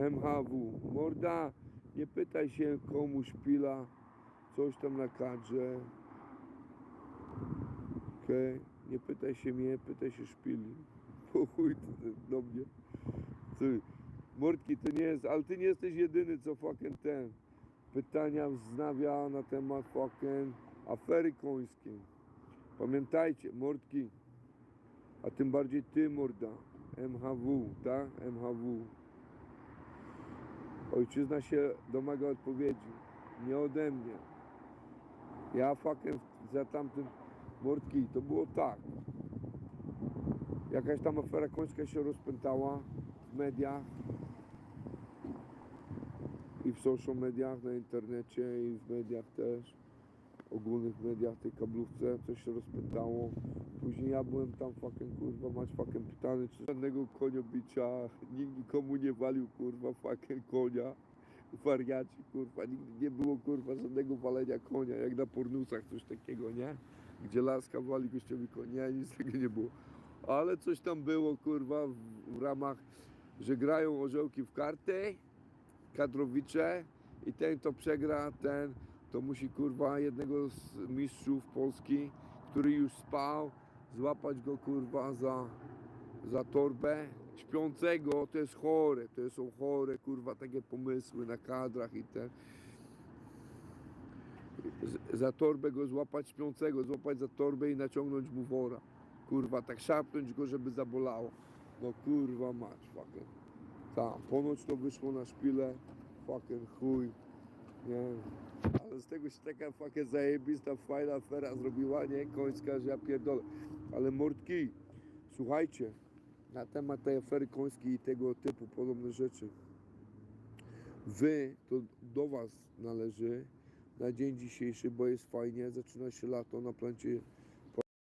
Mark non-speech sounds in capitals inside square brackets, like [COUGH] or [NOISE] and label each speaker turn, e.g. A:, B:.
A: MHW. Morda, nie pytaj się komu szpila, coś tam na kadrze. Okej, nie pytaj się mnie, pytaj się szpili. [LAUGHS] Po do mnie. Ty, Mordki, to nie jest, ale ty nie jesteś jedyny, co fucking ten pytania wznawia na temat fucking afery końskiej. Pamiętajcie, Mordki, a tym bardziej ty, Morda, MHW, tak? MHW. Ojczyzna się domaga odpowiedzi, nie ode mnie. Ja fucking za tamtym Mordki, to było tak. Jakaś tam afera końska się rozpętała w mediach i w social mediach, na internecie i w mediach też, ogólnych mediach, tej kablówce, coś się rozpętało. Później ja byłem tam fucking kurwa, mać fucking pytany, czy żadnego koniobicia, nikt nikomu nie walił kurwa fucking konia, wariaci kurwa, nigdy nie było kurwa żadnego walenia konia, jak na pornusach coś takiego, nie? Gdzie laska wali gościowi konia, nic takiego nie było. Ale coś tam było kurwa w, w ramach, że grają orzełki w karty, kadrowicze i ten, kto przegra, ten to musi kurwa jednego z mistrzów Polski, który już spał, złapać go kurwa za, za torbę. Śpiącego, to jest chore, to są chore kurwa takie pomysły na kadrach i ten za torbę go złapać śpiącego, złapać za torbę i naciągnąć mu wora. Kurwa, tak szarpnąć go, żeby zabolało. No kurwa mać, fucking. Tak, ponoć to wyszło na szpilę, fucking chuj, nie. Ale z tego się taka fucking zajebista, fajna afera zrobiła, nie? Końska, że ja pierdolę. Ale mordki, słuchajcie, na temat tej afery końskiej i tego typu podobne rzeczy. Wy, to do was należy na dzień dzisiejszy, bo jest fajnie, zaczyna się lato na plancie